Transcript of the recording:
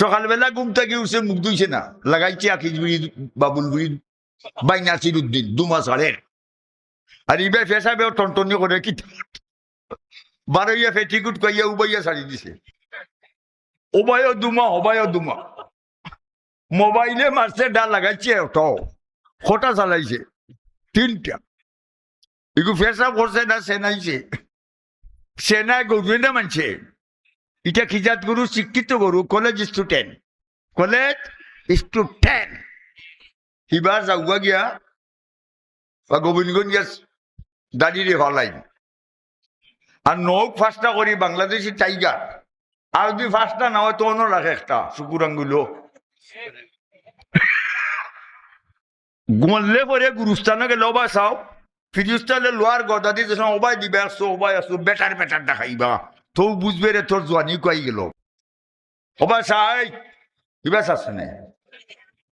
সকালবেলা ঘুম থেকে উঠছে, মুখ ধুইছে না। লাগাইছে আকিজ বুড়ি, বাবুল বুড়ি বাই নাসির উদ্দিন দু মাস আর ইবে ফেসাবে টনটনি করে কি বারোইয়া ফেটিকুট কইয়া উবাইয়া ছাড়ি দিছে। ওবায়ও দুমা হবায়ও দুমা মোবাইলে মারছে, ডাল লাগাইছে ওটাও খোটা চালাইছে, তিনটা। এগু ফেসা করছে না, সেনাইছে। সেনায় গরু না মানছে? এটা খিজাত গরু? শিক্ষিত গরু কলেজ স্টুডেন্ট কলেজ স্টুডেন্ট সিবাৰ যাওয়া গিয়া বা গোবিন্দগঞ্জ গিয়া দাঁড়িয়ে হলাই। আর নৌক ফাঁসটা করি, বাংলাদেশি টাইগার। আর যদি ফাঁসটা না হয় তো অন্য রাখে একটা শুকুর আঙ্গুলো গলে পরে গুরুস্থানে গেলে ওবা চাও। ফিরিস্তালে লোয়ার গদা দিয়ে যখন ওবাই দিবে আসছো ওবাই আসছো বেটার বেটার দেখাইবা। তো বুঝবে রে তোর জোয়ানি কয়ে গেল? ওবা চাই কিবা চাচ্ছে না?